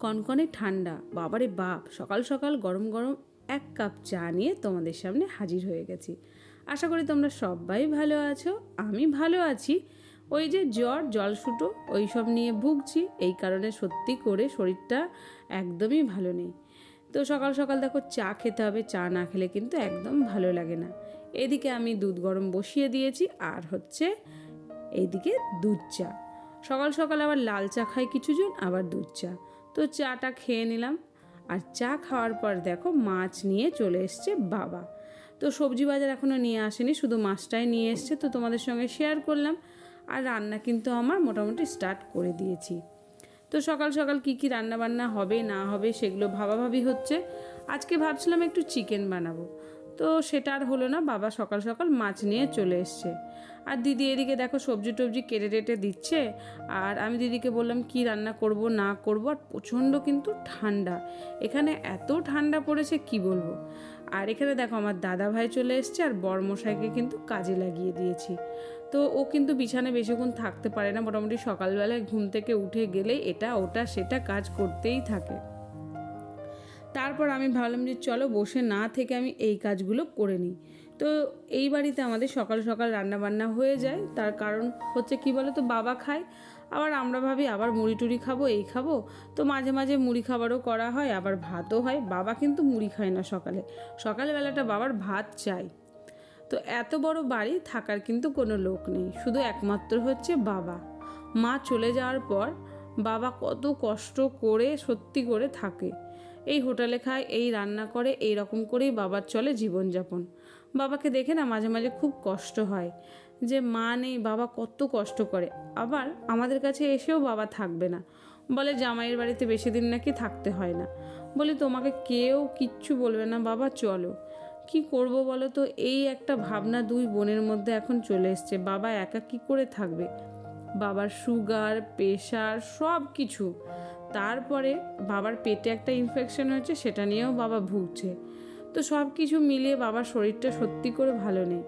কনকনে ঠান্ডা, বাবারে বাপ, সকাল সকাল গরম গরম এক কাপ চা নিয়ে তোমাদের সামনে হাজির হয়ে গেছি। আশা করি তোমরা সবাই ভালো আছো, আমি ভালো আছি। ওই যে জ্বর জলসুটো ওই সব নিয়ে ভুগছি, এই কারণে সত্যি করে শরীরটা একদমই ভালো নেই। তো সকাল সকাল দেখো চা খেতে হবে, চা না খেলে কিন্তু একদম ভালো লাগে না। এদিকে আমি দুধ গরম বসিয়ে দিয়েছি, আর হচ্ছে এইদিকে দুধ চা। সকাল সকাল আবার লাল চা খায় কিছুজন আবার দুধ চা। তো চাটা খেয়ে নিলাম। আর চা খাওয়ার পর দেখো মাছ নিয়ে চলে এসছে বাবা। তো সবজি বাজার এখনও নিয়ে আসেনি, শুধু মাছটাই নিয়ে এসছে। তো তোমাদের সঙ্গে শেয়ার করলাম। আর রান্না কিন্তু আমার মোটামুটি স্টার্ট করে দিয়েছি। তো সকাল সকাল কি কি রান্না বান্না হবে না হবে সেগুলো ভাবাভাবি হচ্ছে। আজকে ভাবছিলাম একটু চিকেন বানাবো। তো সেটা আর হলো না, বাবা সকাল সকাল মাছ নিয়ে চলে এসছে। আর দিদি এদিকে দেখো সবজি টবজি কেটে টেটে দিচ্ছে, আর আমি দিদিকে বললাম কি রান্না করব, না করব, আর প্রচণ্ড কিন্তু ঠান্ডা। এখানে এত ঠান্ডা পড়েছে, কি বলব? আর এখানে দেখো আমার দাদা ভাই চলে এসছে, আর বড়মশাইকে কিন্তু কাজে লাগিয়ে দিয়েছি। তো ও কিন্তু বিছানায় বেশিক্ষণ থাকতে পারে না, মোটামুটি সকালবেলায় ঘুম থেকে উঠে গেলে এটা ওটা সেটা কাজ করতেই থাকে। তারপর আমি ভাবলাম যে চলো বসে না থেকে আমি এই কাজগুলো করে নিই। তো এই বাড়িতে আমাদের সকাল সকাল রান্না বান্না হয়ে যায়। তার কারণ হচ্ছে কি বলো তো বাবা খায়, আবার আমরা ভাবি আবার মুড়ি টুড়ি খাব, এই খাব। তো মাঝে মাঝে মুড়ি খাবারও করা হয়, আবার ভাতও হয়। বাবা কিন্তু মুড়ি খায় না সকালে। সকালবেলাটা বাবার ভাত চাই। তো এত বড় বাড়ি থাকার কিন্তু কোনো লোক নেই। শুধু একমাত্র হচ্ছে বাবা। মা চলে যাওয়ার পর বাবা কত কষ্ট করে, সত্যি করে থাকে। এই হোটেলে খায়, এই রান্না করে, এই রকম করেই বাবার চলে জীবনযাপন। বাবাকে দেখে না মাঝে মাঝে খুব কষ্ট হয় যে, মা নেই, বাবা কত কষ্ট করে। আবার আমাদের কাছে এসেও বাবা থাকবে না। বলে, জামাইয়ের বাড়িতে বেশি দিন নাকি থাকতে হয় না। বলি, তোমাকে কেউ কিচ্ছু বলবে না, বাবা, চলো। কি করব বলো তো? এই একটা ভাবনা দুই বোনের মধ্যে এখন চলে এসছে। বাবা একা কি করে থাকবে? বাবার সুগার, প্রেশার সব কিছু তারপরে বাবার পেটে একটা ইনফেকশন হয়েছে, সেটা নিয়েও বাবা ভুগছে। তো সব কিছু মিলিয়ে বাবার শরীরটা সত্যি করে ভালো নেই।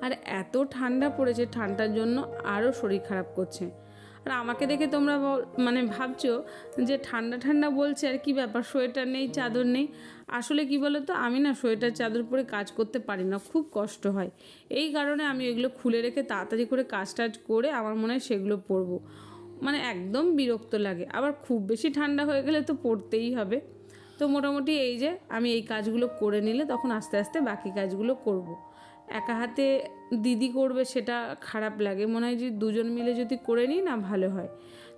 আর এত ঠান্ডা পড়েছে, ঠান্ডার জন্য আরও শরীর খারাপ করছে। আর আমাকে দেখে তোমরা মানে ভাবছ যে ঠান্ডা ঠান্ডা বলছে আর কি ব্যাপার? সোয়েটার নেই, চাদর নেই। আসলে কি বলো তো আমি না সোয়েটার, চাদর পরে কাজ করতে পারি না, খুব কষ্ট হয়। এই কারণে আমি এগুলো খুলে রেখে তাড়াতাড়ি করে কাজ টাজ করে আমার মনে হয় সেগুলো পরবো। মানে একদম বিরক্ত লাগে। আবার খুব বেশি ঠান্ডা হয়ে গেলে তো পড়তেই হবে। তো মোটামুটি এই যে আমি এই কাজগুলো করে নিলে তখন আস্তে আস্তে বাকি কাজগুলো করব। একা হাতে দিদি করবে সেটা খারাপ লাগে। মনে হয় যে দুজন মিলে যদি করে নিই না ভালো হয়।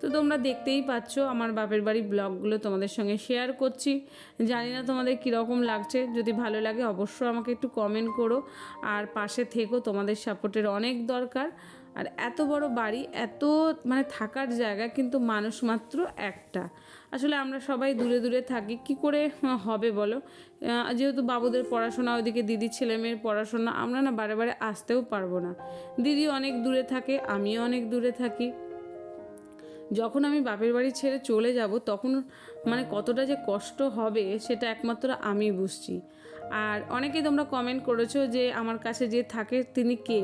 তো তোমরা দেখতেই পাচ্ছ, আমার বাপের বাড়ি ব্লগগুলো তোমাদের সঙ্গে শেয়ার করছি। জানি না তোমাদের কীরকম লাগছে, যদি ভালো লাগে অবশ্যই আমাকে একটু কমেন্ট করো। আর পাশে থেকো, তোমাদের সাপোর্টের অনেক দরকার। আর এত বড় বাড়ি, এত মানে থাকার জায়গা কিন্তু মানুষ মাত্র একটা। আসলে আমরা সবাই দূরে দূরে থাকি, কি করে হবে বলো? যেহেতু বাবুদের পড়াশোনা ওদিকে দিদির ছেলে মেয়ের পড়াশোনা, আমরা না বারে বারে আসতেও পারব না। দিদি অনেক দূরে থাকে, আমিও অনেক দূরে থাকি। যখন আমি বাপের বাড়ি ছেড়ে চলে যাব, তখন মানে কতটা যে কষ্ট হবে, সেটা একমাত্র আমি বুঝছি। আর অনেকেই তোমরা কমেন্ট করেছ যে, আমার কাছে যে থাকে, তিনি কে?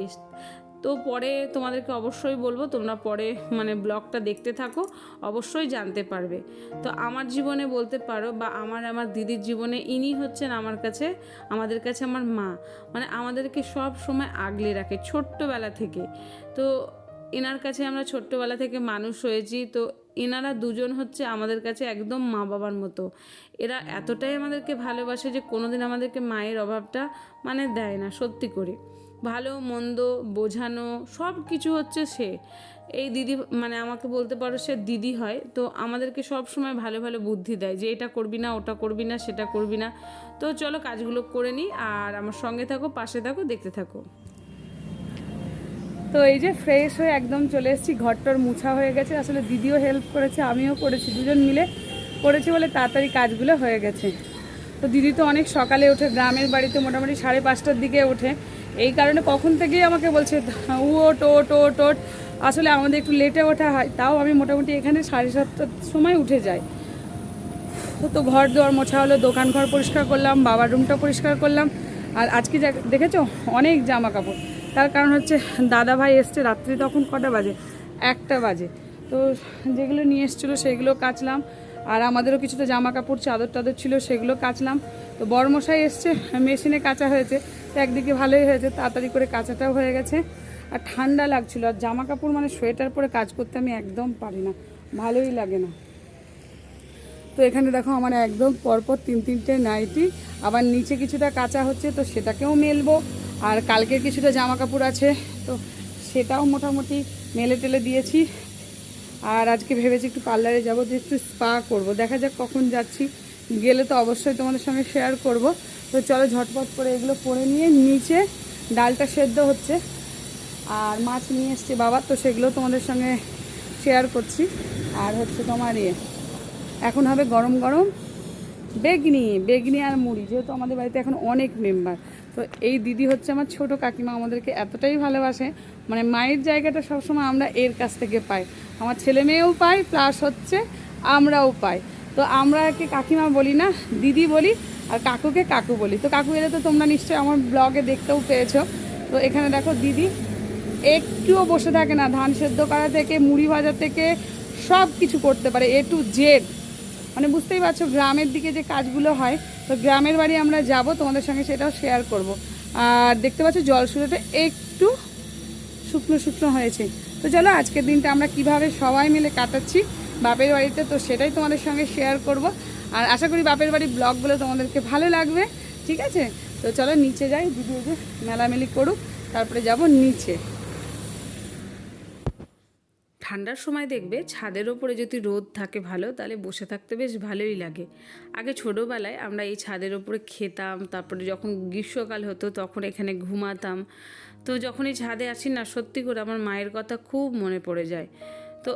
তো পরে তোমাদেরকে অবশ্যই বলব, তোমরা পরে মানে ব্লগটা দেখতে থাকো, অবশ্যই জানতে পারবে। তো আমার জীবনে বলতে পারো বা আমার আমার দিদির জীবনে ইনি হচ্ছেন আমার কাছে, আমাদের কাছে আমার মা। মানে আমাদেরকে সব সময় আগলে রাখে ছোট্টবেলা থেকে। তো এনার কাছে আমরা ছোট্টবেলা থেকে মানুষ হয়েছি, তো এনারা দুজন হচ্ছে আমাদের কাছে একদম মা বাবার মতো। এরা এতটাই আমাদেরকে ভালোবাসে যে কোনোদিন আমাদেরকে মায়ের অভাবটা মানে দেয় না, সত্যি করে। ভালো, মন্দ, বোঝানো সব কিছু হচ্ছে সে। এই দিদি মানে আমাকে বলতে পারো সে দিদি হয়, তো আমাদেরকে সব সময় ভালো ভালো বুদ্ধি দেয় যে এটা করবি না, ওটা করবি না, সেটা করবি না। তো চলো কাজগুলো করে নিই, আর আমার সঙ্গে থাকো, পাশে থাকো, দেখতে থাকো। তো এই যে ফ্রেশ হয়ে একদম চলে এসেছি ঘরটর মুছা হয়ে গেছে, আসলে দিদিও হেল্প করেছে, আমিও করেছি, দুজন মিলে করেছি বলে তাড়াতাড়ি কাজগুলো হয়ে গেছে। তো দিদি তো অনেক সকালে ওঠে, গ্রামের বাড়িতে মোটামুটি সাড়ে পাঁচটার দিকে ওঠে এই কারণে কখন থেকেই আমাকে বলছে, ও ওট ওট টোট আসলে আমাদের একটু লেটে ওঠা হয়, তাও আমি মোটামুটি এখানে সাড়ে সাতটার সময় উঠে যাই। তো ঘর দুয়ার মোছা হলো, দোকান ঘর পরিষ্কার করলাম, বাবার রুমটা পরিষ্কার করলাম। আর আজকে দেখেছ? অনেক জামা কাপড়। তার কারণ হচ্ছে দাদা ভাই এসছে রাত্রি তখন কটা বাজে? একটা বাজে। তো যেগুলো নিয়ে এসেছিল সেগুলো কাচলাম। আর আমাদেরও কিছুটা জামা কাপড় চাদর টাদর ছিল, সেগুলো কাচলাম। তো বড় মশাই এসছে, মেশিনে কাচা হয়েছে। তো একদিকে ভালোই হয়েছে, তাড়াতাড়ি করে কাচাটাও হয়ে গেছে। আর ঠান্ডা লাগছিল, আর জামা কাপড় মানে সোয়েটার পরে কাজ করতে আমি একদম পারি না, ভালোই লাগে না। তো এখানে দেখো আমার একদম পরপর তিন তিনটে নাইটি, আবার নিচে কিছুটা কাঁচা হচ্ছে, তো সেটাকেও মেলবো। আর কালকের কিছুটা জামা কাপড় আছে, তো সেটাও মোটামুটি মেলে টেলে দিয়েছি। আর আজকে ভেবেছি একটু পার্লারে যাব, যে একটু স্পা করব। দেখা যাক কখন যাচ্ছি। গেলে তো অবশ্যই তোমাদের সঙ্গে শেয়ার করব। তো চলো ঝটপট করে এগুলো পরে নিয়ে নিচে ডালটা সেদ্ধ হচ্ছে। আর মাছ নিয়ে এসছে বাবা, তো সেগুলো তোমাদের সঙ্গে শেয়ার করছি। আর হচ্ছে তোমার ইয়ে এখন হবে গরম গরম বেগনি বেগনি আর মুড়ি। যেহেতু আমাদের বাড়িতে এখন অনেক মেম্বার তো এই দিদি হচ্ছে আমার ছোট কাকিমা, আমাদেরকে এতটাই ভালোবাসে। মানে মায়ের জায়গাটা সবসময় আমরা এর কাছ থেকে পাই। আমার ছেলে মেয়েও পাই প্লাস হচ্ছে আমরাও পাই। তো আমরা একে কাকিমা বলি না, দিদি বলি, আর কাকুকে কাকু বলি। তো কাকু এলে তো তোমরা নিশ্চয়ই আমার ব্লগে দেখতেও পেয়েছ। তো এখানে দেখো দিদি একটুও বসে থাকে না, ধান সেদ্ধ করা থেকে, মুড়ি ভাজা থেকে সব কিছু করতে পারে এ টু জেড মানে বুঝতেই পারছ, গ্রামের দিকে যে কাজগুলো হয়, তো গ্রামের বাড়ি আমরা যাব, তোমাদের সঙ্গে সেটাও শেয়ার করব। আর দেখতে পাচ্ছ জল সুরোটা একটু শুকনো শুকনো হয়েছে। তো চলো, আজকের দিনটা আমরা কীভাবে সবাই মিলে কাটাচ্ছি বাপের বাড়িতে, তো সেটাই তোমাদের সঙ্গে শেয়ার করব। আর আশা করি বাপের বাড়ির ব্লগগুলো তোমাদেরকে ভালো লাগবে, ঠিক আছে? তো চলো, নিচে যাই, দিদি মেলামেলি করুক, তারপরে যাব নিচে। ঠান্ডার সময় দেখবে ছাদের ওপরে যদি রোদ থাকে ভালো, তাহলে বসে থাকতে বেশ ভালোই লাগে। আগে ছোটোবেলায় আমরা এই ছাদের ওপরে খেতাম, তারপরে যখন গ্রীষ্মকাল হতো তখন এখানে ঘুমাতাম। তো যখন এই ছাদে আসি না, সত্যি করে আমার মায়ের কথা খুব মনে পড়ে যায়। তো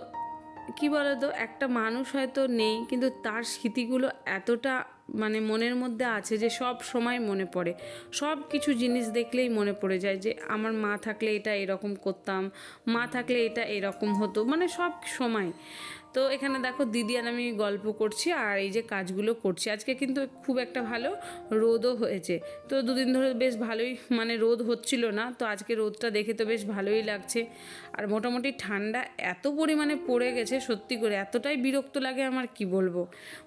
কি বলতো, একটা মানুষ হয়তো নেই, কিন্তু তার স্মৃতিগুলো এতটা মানে মনের মধ্যে আছে যে সব সময় মনে পড়ে। সব কিছু জিনিস দেখলেই মনে পড়ে যায় যে আমার মা থাকলে এটা এরকম করতাম, মা থাকলে এটা এরকম হতো মানে সব সময়। তো এখানে দেখো দিদি আর আমি গল্প করছি আর এই যে কাজগুলো করছি। আজকে কিন্তু খুব একটা ভালো রোদও হয়েছে। তো দুদিন ধরে বেশ ভালোই মানে রোদ হচ্ছিল না, তো আজকে রোদটা দেখে তো বেশ ভালোই লাগছে। আর মোটামুটি ঠান্ডা এত পরিমাণে পড়ে গেছে, সত্যি করে এতটাই বিরক্ত লাগে আমার, কি বলব?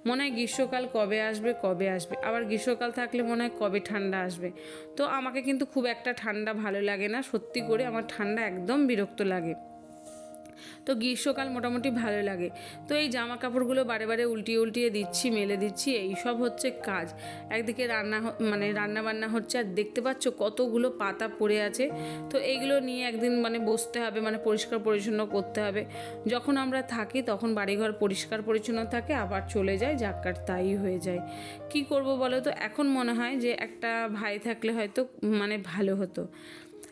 মনে হয় গ্রীষ্মকাল কবে আসবে কবে আসবে? আবার গ্রীষ্মকাল থাকলে মনে হয় কবে ঠান্ডা আসবে? তো আমাকে কিন্তু খুব একটা ঠান্ডা ভালো লাগে না, সত্যি করে আমার ঠান্ডা একদম বিরক্ত লাগে। তো গ্রীষ্মকাল মোটামুটি ভালো লাগে। তো এই জামা কাপড়গুলো বারে বারে উল্টিয়ে উল্টিয়ে দিচ্ছি, মেলে দিচ্ছি এই সব হচ্ছে কাজ। একদিকে রান্না মানে রান্না বান্না হচ্ছে আর দেখতে পাচ্ছ কতগুলো পাতা পড়ে আছে। তো এইগুলো নিয়ে একদিন মানে বসতে হবে মানে পরিষ্কার পরিচ্ছন্ন করতে হবে। যখন আমরা থাকি তখন বাড়িঘর পরিষ্কার পরিচ্ছন্ন থাকে, আবার চলে যায় যাক্কার তাই হয়ে যায়। কি করব বলো তো? এখন মনে হয় যে একটা ভাই থাকলে হয়তো মানে ভালো হতো।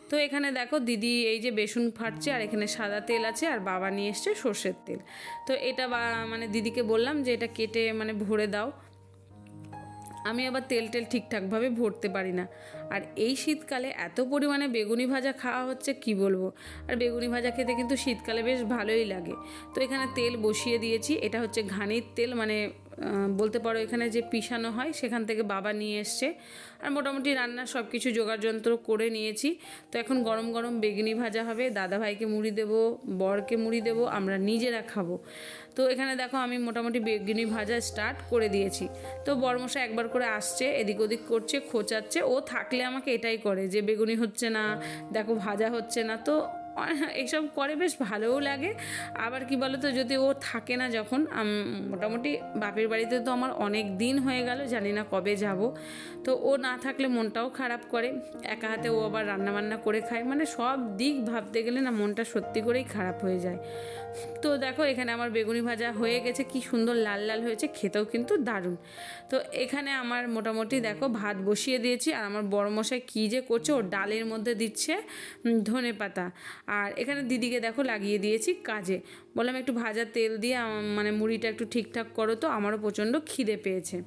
তো এখানে দেখো দিদি এই যে বেসন ফাটছে আর এখানে সাদা তেল আছে আর বাবা নিয়ে এসছে সর্ষের তেল। তো এটা মানে দিদিকে বললাম যে এটা কেটে মানে ভরে দাও। আমি আবার তেল টেল ঠিকঠাকভাবে ভরতে পারি না। আর এই শীতকালে এত পরিমাণে বেগুনি ভাজা খাওয়া হচ্ছে, কি বলব? আর বেগুনি ভাজা খেতে কিন্তু শীতকালে বেশ ভালোই লাগে। তো এখানে তেল বসিয়ে দিয়েছি। এটা হচ্ছে ঘানির তেল মানে বলতে পারো এখানে যে পিষানো হয়, সেখান থেকে বাবা নিয়ে এসছে। আর মোটামুটি রান্নার সব কিছু জোগাড় যন্ত্র করে নিয়েছি। তো এখন গরম গরম বেগুনি ভাজা হবে। দাদা ভাইকে মুড়ি দেবো, বরকে মুড়ি দেবো, আমরা নিজেরা খাব। তো এখানে দেখো আমি মোটামুটি বেগুনি ভাজা স্টার্ট করে দিয়েছি। তো বরমশা একবার করে আসছে, এদিক ওদিক করছে, খোঁচাচ্ছে। ও থাকলে আমাকে এটাই করে যে বেগুনি হচ্ছে না, দেখো ভাজা হচ্ছে না। তো এইসব করে বেশ ভালোও লাগে। আবার কি বলো তো যদি ও থাকে না যখন মোটামুটি বাপের বাড়িতে তো আমার অনেক দিন হয়ে গেল, জানি না কবে যাব। তো ও না থাকলে মনটাও খারাপ করে। একা হাতে ও আবার রান্না বান্না করে খায়। মানে সব দিক ভাবতে গেলে না মনটা সত্যি করেই খারাপ হয়ে যায়। তো দেখো, এখানে আমার বেগুনি ভাজা হয়ে গেছে। কি সুন্দর লাল লাল হয়েছে, খেতেও কিন্তু দারুণ। তো এখানে আমার মোটামুটি দেখো, ভাত বসিয়ে দিয়েছি। আর আমার বড় মশাই কী যে করছে, ও ডালের মধ্যে দিচ্ছে ধনে পাতা আর এখানে দিদিকে দেখো লাগিয়ে দিয়েছি কাজে। বললাম একটু ভাজা তেল দিয়ে মানে মুড়িটা একটু ঠিকঠাক করো তো, আমারও প্রচণ্ড খিদে পেয়েছে।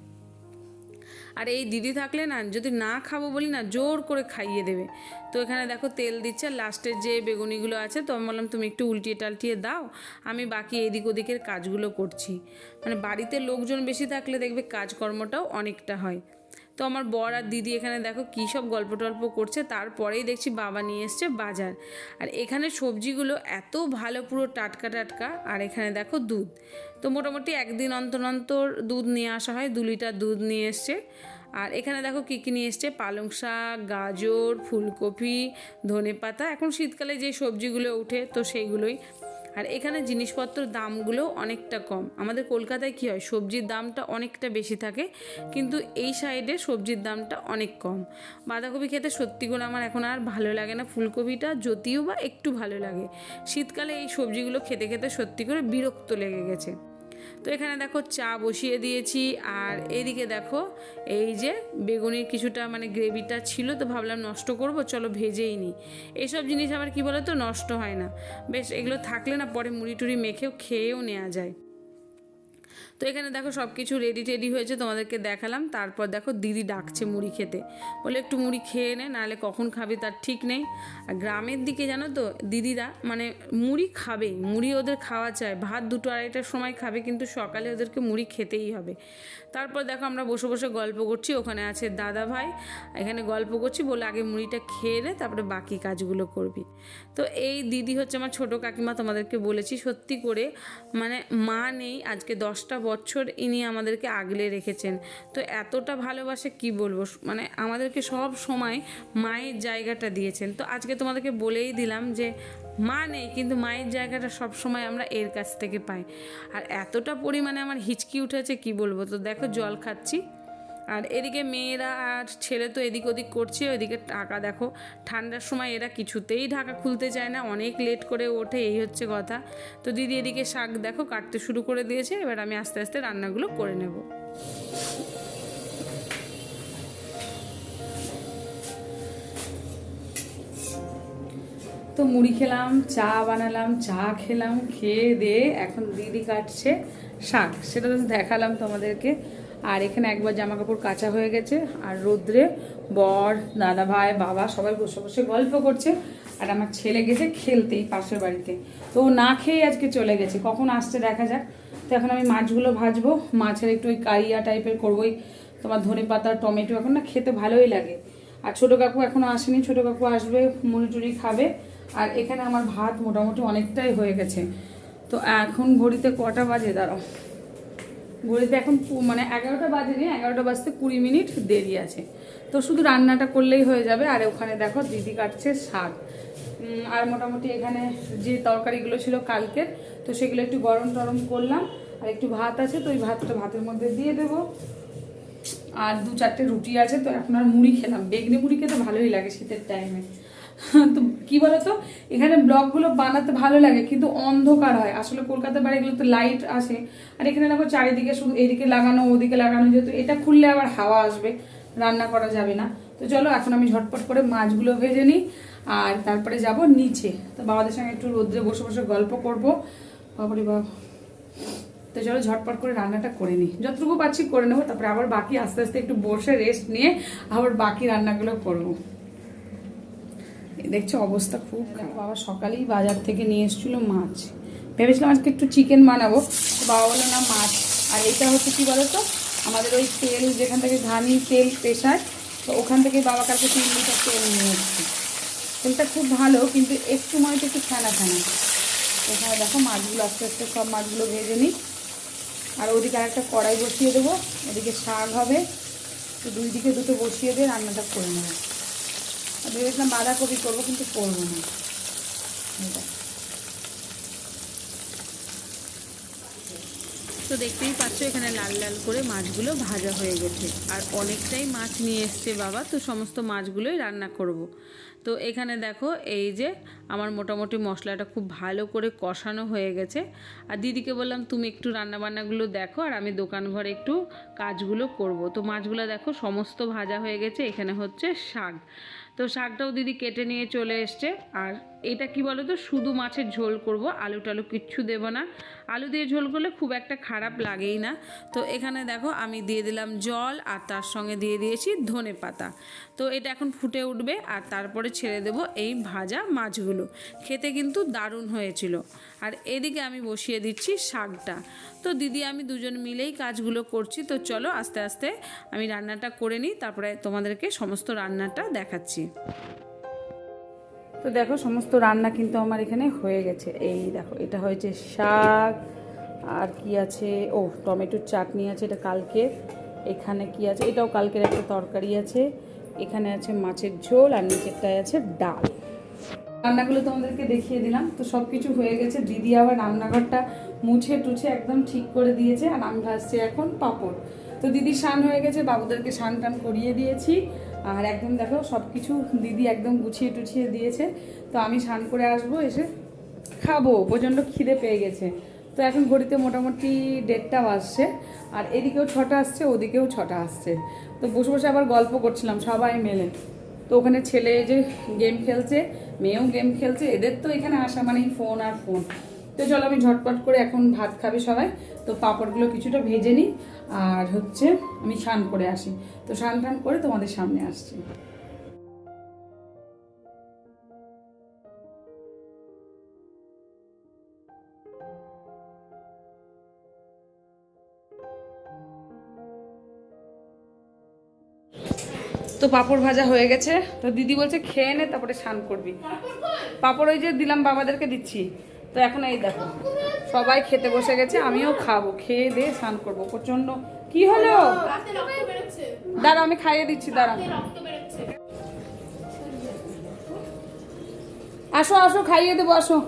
আর এই দিদি থাকলে না, যদি না খাব বলি না, জোর করে খাইয়ে দেবে। তো এখানে দেখো তেল দিচ্ছে লাস্টের যে বেগুনিগুলো আছে, তো আমি বললাম তুমি একটু উল্টিয়ে টালটিয়ে দাও, আমি বাকি এদিক ওদিকের কাজগুলো করছি। মানে বাড়িতে লোকজন বেশি থাকলে দেখবে কাজকর্মটাও অনেকটা হয়। তো আমার বর আর দিদি এখানে দেখো কী সব গল্প টল্প করছে, তারপরেই দেখছি বাবা নিয়ে এসছে বাজার। আর এখানে সবজিগুলো এত ভালো পুরো টাটকা টাটকা, আর এখানে দেখো দুধ। তো মোটামুটি একদিন অন্তর অন্তর দুধ নিয়ে আসা হয়, দু লিটার দুধ নিয়ে এসছে। আর এখানে দেখো কী কী নিয়ে এসছে, পালং শাক, গাজর, ফুলকপি ধনে পাতা এখন শীতকালে যে সবজিগুলো ওঠে, তো সেইগুলোই। আর এখানে জিনিসপত্র দামগুলো অনেকটা কম। আমাদের কলকাতায় কি হয়, সবজির দামটা অনেকটা বেশি থাকে, কিন্তু এই সাইডে সবজির দামটা অনেক কম। বাঁধাকপি খেতে সত্যি করে আমার এখন আর ভালো লাগে না, ফুলকপিটা যদিও বা একটু ভালো লাগে। শীতকালে এই সবজিগুলো খেতে খেতে সত্যি করে বিরক্ত লেগে গেছে। তো এখানে দেখো চা বসিয়ে দিয়েছি আর এদিকে দেখো এই যে বেগুনির কিছুটা মানে গ্রেভিটা ছিল, তো ভাবলাম নষ্ট করব, চলো ভেজেই নিই। এইসব জিনিস আবার কি বলো তো নষ্ট হয় না। বেশ, এগুলো থাকলে না পরে মুড়ি টুড়ি মেখেও খেয়েও নেওয়া যায়। তো এখানে দেখো সব কিছু রেডি টেডি হয়েছে, তোমাদেরকে দেখালাম। তারপর দেখো দিদি ডাকছে মুড়ি খেতে। বলে, একটু মুড়ি খেয়ে নে, নাহলে কখন খাবে তার ঠিক নেই। আর গ্রামের দিকে জানো তো, দিদিরা মানে মুড়ি খাবেই, মুড়ি ওদের খাওয়া চায় ভাত দুটো আড়াইটার সময় খাবে, কিন্তু সকালে ওদেরকে মুড়ি খেতেই হবে। তারপর দেখো আমরা বসে বসে গল্প করছি, ওখানে আছে দাদা ভাই। এখানে গল্প করছি, বলে, আগে মুড়িটা খেয়ে নে, তারপরে বাকি কাজগুলো করবি। তো এই দিদি হচ্ছে আমার ছোট কাকিমা, তোমাদেরকে বলেছি, সত্যি করে মানে মা নেই, আজকে দশটা বছর ইনি আমাদেরকে আগলে রেখেছেন। তো এতটা ভালোবাসে কি বলব? মানে আমাদেরকে সব সময় মায়ের জায়গাটা দিয়েছেন। তো আজকে তোমাদেরকে বলেই দিলাম যে, মা নেই, কিন্তু মায়ের জায়গাটা সব সময় আমরা এর কাছ থেকে পাই। আর এতটা পরিমাণে আমার হিচকি উঠেছে কি বলব? তো দেখো, জল খাচ্ছি। আর এদিকে মেয়েরা আর ছেলে তো এদিক ওদিক করছে, ওইদিকে টাকা দেখো। ঠান্ডার সময় এরা কিছুতেই ঢাকা খুলতে চায় না, অনেক লেট করে ওঠে, এই হচ্ছে কথা। তো দিদি এদিকে শাক দেখো, কাটতে শুরু করে দিয়েছে, এবার আমি আস্তে আস্তে রান্নাগুলো করে নেব। তো মুড়ি খেলাম, চা বানালাম, চা খেলাম, খেয়ে দিয়ে এখন দিদি কাটছে শাক। সেটা তো দেখালাম তোমাদেরকে। আর এখানে একবার জামা কাপড় কাঁচা হয়ে গেছে, আর রোদ্রে বর, দাদা ভাই, বাবা সবাই বসে বসে গল্প করছে, আর আমার ছেলে গেছে খেলতে এই পাশের বাড়িতে। তো না খেয়ে আজকে চলে গেছে, কখন আসছে দেখা যাক। তো এখন আমি মাছগুলো ভাজবো, মাছের একটু ওই কারিয়া টাইপের করবোই তোমার ধনে পাতা, টমেটো, এখন না খেতে ভালোই লাগে। আর ছোটো কাকু এখনও আসেনি, ছোটো কাকু আসবে, মুড়ি টুড়ি খাবে, আর এখানে আমার ভাত মোটামুটি অনেকটাই হয়ে গেছে। তো এখন ঘড়িতে কটা বাজে? দাঁড়াও। ঘড়িতে এখন মানে এগারোটা বাজেনি এগারোটা বাজতে কুড়ি মিনিট দেরি আছে। তো শুধু রান্নাটা করলেই হয়ে যাবে, আর ওখানে দেখো দিদি কাটছে শাক। আর মোটামুটি এখানে যে তরকারিগুলো ছিল কালকের, তো সেগুলো একটু গরম টরম করলাম। আর একটু ভাত আছে, তো ওই ভাতটা ভাতের মধ্যে দিয়ে দেবো। আর দু চারটে রুটি আছে, তো এখন আর মুড়ি খেলাম। বেগনি মুড়ি খেতে ভালোই লাগে শীতের টাইমে তো কি বলতো? এখানে ব্লগগুলো বানাতে ভালো লাগে, কিন্তু অন্ধকার হয়। আসলে কলকাতার বাড়িগুলো তো লাইট আসে আর এখানে দেখো চারিদিকে শুধু এদিকে লাগানো, ওদিকে লাগানো, যেহেতু এটা খুললে আবার হাওয়া আসবে, রান্না করা যাবে না। তো চলো, এখন আমি ঝটপট করে মাছগুলো ভেজে নিই, আর তারপরে যাব নিচে। তো বাবাদের সঙ্গে একটু রোদ্রে বসে বসে গল্প করব। বাবারে বাবা তো চলো, ঝটপট করে রান্নাটা করে নিই। যতটুকু পাচ্ছি করে নেব, তারপরে আবার বাকি আস্তে আস্তে একটু বসে রেস্ট নিয়ে আবার বাকি রান্নাগুলো করব। দেখছ অবস্থা খুব বাবা সকালেই বাজার থেকে নিয়ে এসেছিল মাছ। ভেবেছিলাম আজকে একটু চিকেন বানাবো। বাবা বলল, না, মাছ। আর এটা হচ্ছে কি বলো তো আমাদের ওই তেল, যেখান থেকে ধানি তেল পেশায়, তো ওখান থেকে বাবা কালকে তিন লিটার তেল নিয়ে এসেছি। তেলটা খুব ভালো, কিন্তু একটু মনে একটু ফেনা ফেনা এখানে দেখো মাছগুলো, আস্তে আস্তে সব মাছগুলো ভেজে নিই। আর ওদিকে আরেকটা কড়াই বসিয়ে দেবো। ওদিকে শাক হবে। তো দুই দিকে দুটো বসিয়ে দিয়ে রান্নাটা করে নেব। আর ভেবেছিলাম বাঁধাকপি করব, কিন্তু করব না। তো দেখতেই পাচ্ছ, এখানে লাল লাল করে মাছগুলো ভাজা হয়ে গেছে। আর অনেকটাই মাছ নিয়ে এসছে বাবা, তো সমস্ত মাছগুলোই রান্না করব। তো এখানে দেখো, এই যে আমার মোটামুটি মশলাটা খুব ভালো করে কষানো হয়ে গেছে। আর দিদিকে বললাম, তুমি একটু রান্নাবান্নাগুলো দেখো, আর আমি দোকান ঘরে একটু কাজগুলো করব। তো মাছগুলো দেখো, সমস্ত ভাজা হয়ে গেছে। এখানে হচ্ছে শাক। তো শাকটাও দিদি কেটে নিয়ে চলে এসছে আর এটা কি বলো তো শুধু মাছের ঝোল করব, আলু টালু কিচ্ছু দেবো না। আলু দিয়ে ঝোল করলে খুব একটা খারাপ লাগেই না। তো এখানে দেখো, আমি দিয়ে দিলাম জল আর তার সঙ্গে দিয়ে দিয়েছি ধনে পাতা। তো এটা এখন ফুটে উঠবে আর তারপরে ছেড়ে দেব এই ভাজা মাছগুলো। খেতে কিন্তু দারুণ হয়েছিল। আর এদিকে আমি বসিয়ে দিচ্ছি শাকটা। তো দিদি, আমি দুজন মিলেই কাজগুলো করছি। তো চলো আস্তে আস্তে আমি রান্নাটা করে নিই, তারপরে তোমাদেরকে সমস্ত রান্নাটা দেখাচ্ছি। তো দেখো, সমস্ত রান্না কিন্তু আমার এখানে হয়ে গেছে। এই দেখো, এটা হয়েছে শাক, আর কি আছে? ও, টমেটোর চাটনি আছে এটা কালকে। এখানে কি আছে? এটাও কালকের একটা তরকারি আছে। এখানে আছে মাছের ঝোল আর নিচেরটায় আছে ডাল। রান্নাগুলো তোমাদেরকে দেখিয়ে দিলাম। তো সব কিছু হয়ে গেছে। দিদি আবার রান্নাঘরটা মুছে টুছে একদম ঠিক করে দিয়েছে। আর আমি ভাজছি এখন পাঁপড়। তো দিদি স্নান হয়ে গেছে, বাবুদেরকে স্নান টান করিয়ে দিয়েছি। আর একদম দেখো সব কিছু দিদি একদম গুছিয়ে টুছিয়ে দিয়েছে। তো আমি স্নান করে আসব, এসে খাব, প্রচণ্ড খিদে পেয়ে গেছে। তো এখন ঘড়িতে মোটামুটি দেড়টা বাজছে আর এদিকেও ছটা আসছে, ওদিকেও ছটা আসছে। তো বসে বসে আবার গল্প করছিলাম সবাই মিলে। তো ওখানে ছেলে যে গেম খেলছে, মেয়েও গেম খেলছে, এদের তো এখানে আসা মানেই ফোন আর ফোন। তো চলো আমি ঝটপট করে এখন ভাত খাবে সবাই। তো পাঁপড়গুলো কিছুটা ভেজে নিই। আর হচ্ছে আমি স্নান করে আসি। তো স্নান টান করে তোমাদের সামনে আসছি। তো পাঁপড় ভাজা হয়ে গেছে। তো দিদি বলছে খেয়ে নে তারপরে স্নান করবি। পাঁপড় ওই যে দিলাম বাবাদেরকে দিচ্ছি। তো এখন এই দেখো, সবাই খেতে বসে গেছে, আমিও খাব, খেয়ে দিয়ে স্নান করব। প্রচণ্ড কি হলো? দাঁড়া আমি খাইয়ে দিচ্ছি দাঁড়া আসো আসো, খাইয়ে দেবো, আসো।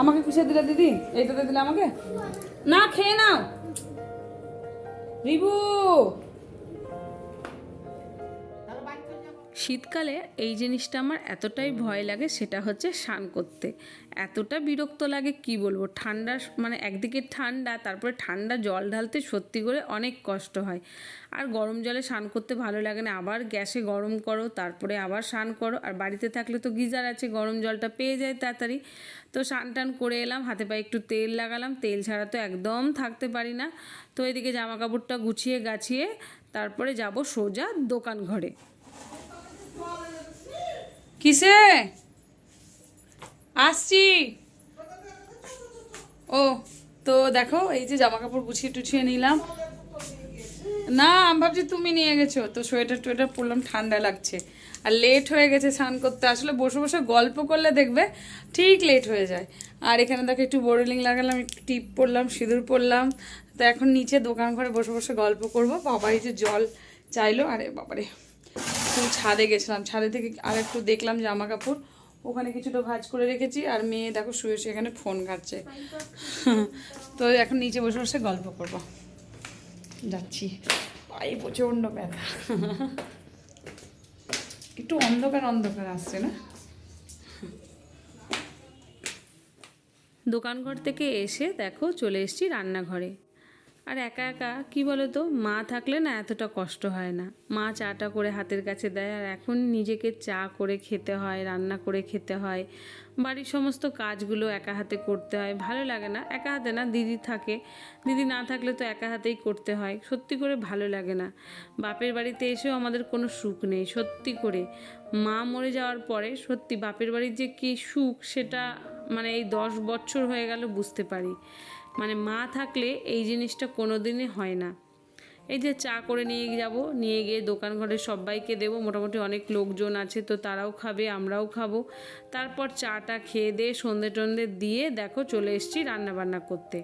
আমাকে খুশিয়ে দিলে দিদি? এইটাতে দিলে আমাকে? না, খেয়ে নাও। রিবু শীতকালে এই জিনিসটা আমার এতটাই ভয় লাগে, সেটা হচ্ছে স্নান করতে। এতটা বিরক্ত লাগে, কি বলব? ঠান্ডা মানে একদিকে ঠান্ডা, তারপরে ঠান্ডা জল ঢালতে সত্যি করে অনেক কষ্ট হয়। আর গরম জলে স্নান করতে ভালো লাগে না। আবার গ্যাসে গরম করো, তারপরে আবার স্নান করো। আর বাড়িতে থাকলে তো গিজার আছে, গরম জলটা পেয়ে যায় তাড়াতাড়ি। তো স্নান টান করে এলাম, হাতে পায়ে একটু তেল লাগালাম। তেল ছাড়া তো একদম থাকতে পারি না। তো এদিকে জামা কাপড়টা গুছিয়ে গাছিয়ে, তারপরে যাব সোজা দোকান ঘরে কিসে? আসছি। ও, তো দেখো, এই যে জামা কাপড় গুছিয়ে টুছিয়ে নিলাম। না, আমি ভাবছি তুমি নিয়ে গেছো। তো সোয়েটার টোয়েটার পরলাম, ঠান্ডা লাগছে। আর লেট হয়ে গেছে স্নান করতে। আসলে বসে বসে গল্প করলে দেখবে ঠিক লেট হয়ে যায়। আর এখানে দেখো একটু বোরলিং লাগালাম, একটু টিপ পরলাম, সিঁদুর পরলাম। তো এখন নিচে দোকান ঘরে বসে বসে গল্প করব। বাবা এই যে জল চাইলো, আরে বাবারে। একটু ছাদে গেছিলাম। ছাদে থেকে আর একটু দেখলাম জামা কাপড়। ওখানে কিছুটা ভাজ করে রেখেছি আর মেয়ে দেখো শুয়ে শুয়ে এখানে ফোন ঘাটছে। তো এখন নিচে বসে বসে গল্প করব। যাচ্ছি। পায়ে প্রচণ্ড ব্যথা। একটু অন্ধকার অন্ধকার আসছে না? দোকানঘর থেকে এসে দেখো চলে এসেছি রান্নাঘরে। আর একা একা, কি বলো তো মা থাকলে না এতটা কষ্ট হয় না। মা চাটা করে হাতের কাছে দেয়, আর এখন নিজেকে চা করে খেতে হয়, রান্না করে খেতে হয়। বাড়ির সমস্ত কাজগুলো একা হাতে করতে হয়। ভালো লাগে না, একা হাতে না, দিদি থাকে। দিদি না থাকলে তো একা হাতেই করতে হয়। সত্যি করে ভালো লাগে না। বাপের বাড়িতে এসেও আমাদের কোনো সুখ নেই, সত্যি করে। মা মরে যাওয়ার পরে সত্যি বাপের বাড়ির যে কী সুখ, সেটা মানে এই দশ বছর হয়ে গেল বুঝতে পারি। মানে মা থাকলে এই জিনিসটা কোনো দিনই হয় না। এই যে চা করে নিয়ে যাব, নিয়ে গিয়ে দোকান ঘরে সবাইকে দেবো, মোটামুটি অনেক লোকজন আছে তো তারাও খাবে, আমরাও খাব। তারপর চাটা খেয়ে দিয়ে, সন্ধে টন্ধে দিয়ে দেখো চলে এসেছি রান্নাবান্না করতে।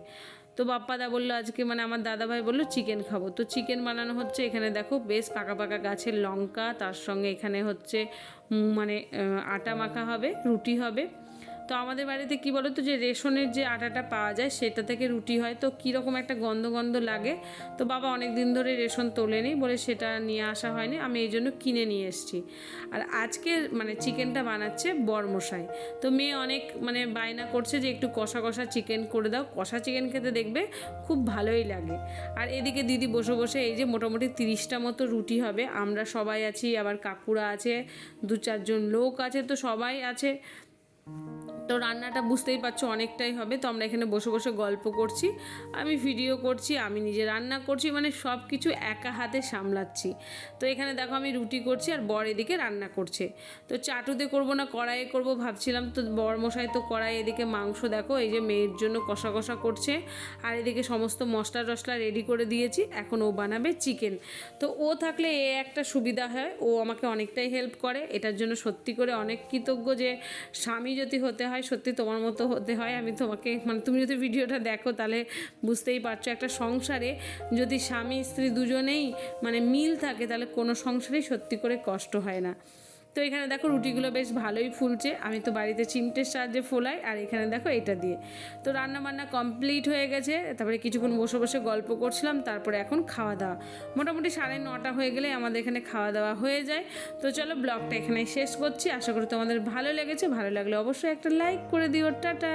তো বাপ্পাদা বলল আজকে মানে আমার দাদাভাই বলল চিকেন খাব। তো চিকেন বানানো হচ্ছে এখানে দেখো, বেশ পাকা পাকা গাছের লঙ্কা, তার সঙ্গে এখানে হচ্ছে মানে আটা মাখা হবে, রুটি হবে। তো আমাদের বাড়িতে কি বলো তো যে রেশনের যে আটাটা পাওয়া যায় সেটা থেকে রুটি হয়। তো কীরকম একটা গন্ধ গন্ধ লাগে। তো বাবা অনেক দিন ধরে রেশন তোলেনি বলে সেটা নিয়ে আসা হয়নি। আমি এই জন্য কিনে নিয়ে এসেছি। আর আজকে মানে চিকেনটা বানাচ্ছে বরমশাই। তো মেয়ে অনেক মানে বায়না করছে যে একটু কষা কষা চিকেন করে দাও। কষা চিকেন খেতে দেখবে খুব ভালোই লাগে। আর এদিকে দিদি বসে বসে এই যে মোটামুটি তিরিশটা মতো রুটি হবে। আমরা সবাই আছি, আবার কাকুরা আছে, দু চারজন লোক আছে, তো সবাই আছে। তো রান্নাটা বুঝতেই পারছ অনেকটাই হবে। তো আমরা এখানে বসে বসে গল্প করছি, আমি ভিডিও করছি, আমি নিজে রান্না করছি মানে সব কিছু একা হাতে সামলাচ্ছি। তো এখানে দেখো আমি রুটি করছি আর বর এদিকে রান্না করছে। তো চাটুতে করব না, কড়াইয়ে করব ভাবছিলাম, তো বর মশাই তো কড়াই এদিকে মাংস দেখো, এই যে মেয়ের জন্য কষা কষা করছে। আর এদিকে সমস্ত মশলা টশলা রেডি করে দিয়েছি, এখন ও বানাবে চিকেন তো ও থাকলে এ একটা সুবিধা হয়, ও আমাকে অনেকটাই হেল্প করে, এটার জন্য সত্যি করে অনেক কৃতজ্ঞ যে স্বামী যদি হতে হয়, সত্যি তোমার মতো হতে হয়। আমি তোমাকে মানে তুমি যদি ভিডিওটা দেখো, তাহলে বুঝতেই পারছ একটা সংসারে যদি স্বামী স্ত্রী দুজনেই মানে মিল থাকে, তাহলে কোনো সংসারেই সত্যি করে কষ্ট হয় না। তো এখানে দেখো রুটিগুলো বেশ ভালোই ফুলছে। আমি তো বাড়িতে চিমটের সাহায্যে ফোলাই, আর এখানে দেখো এটা দিয়ে। তো রান্না বান্না কমপ্লিট হয়ে গেছে, তারপরে কিছুক্ষণ বসে বসে গল্প করছিলাম, তারপরে এখন খাওয়া দাওয়া। মোটামুটি সাড়ে নটা হয়ে গেলে আমাদের এখানে খাওয়া দাওয়া হয়ে যায়। তো চলো ব্লগটা এখানে শেষ করছি, আশা করি তোমাদের ভালো লেগেছে। ভালো লাগলে অবশ্যই একটা লাইক করে দিও, টাটা।